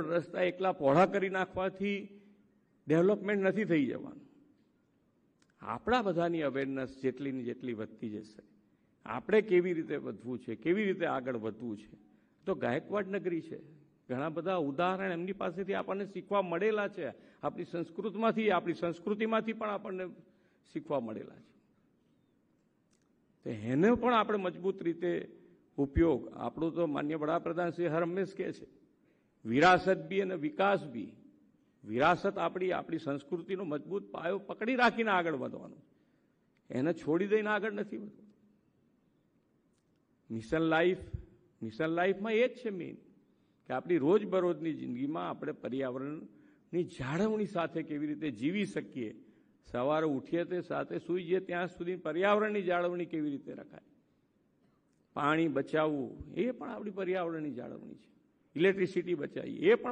રસ્તા એકલા પહોળા કરી નાખવાથી ડેવલપમેન્ટ નથી થઈ જવાનું. આપણા બધાની અવેરનેસ જેટલી ને જેટલી વધતી જશે. આપણે કેવી રીતે વધવું છે? કેવી રીતે આગળ વધવું છે? તો ગાયકવાડ નગરી છે. ઘણા બધા ઉદાહરણ એમની પાસેથી આપણને શીખવા મળેલા છે. આપણી સંસ્કૃતમાંથી, આપણી સંસ્કૃતિમાંથી પણ આપણને શીખવા મળેલા છે. તો એને પણ આપણે મજબૂત રીતે ઉપયોગ. આપણું તો માન્ય વડાપ્રધાન શ્રી હર હંમેશ કહે છે વિરાસત બી અને વિકાસ બી. વિરાસત આપણી આપણી સંસ્કૃતિનો મજબૂત પાયો પકડી રાખીને આગળ વધવાનું. એને છોડી દઈને આગળ નથી વધવું. મિશન લાઈફ મિશન લાઈફમાં એ જ છે મેઇન કે આપણી રોજબરોજની જિંદગીમાં આપણે પર્યાવરણની જાળવણી સાથે કેવી રીતે જીવી શકીએ. સવારે ઉઠીએ તે સાથે સૂઈ જઈએ ત્યાં સુધી પર્યાવરણની જાળવણી કેવી રીતે રખાય? પાણી બચાવવું એ પણ આપણી પર્યાવરણની જાળવણી છે. ઇલેક્ટ્રિસિટી બચાવી એ પણ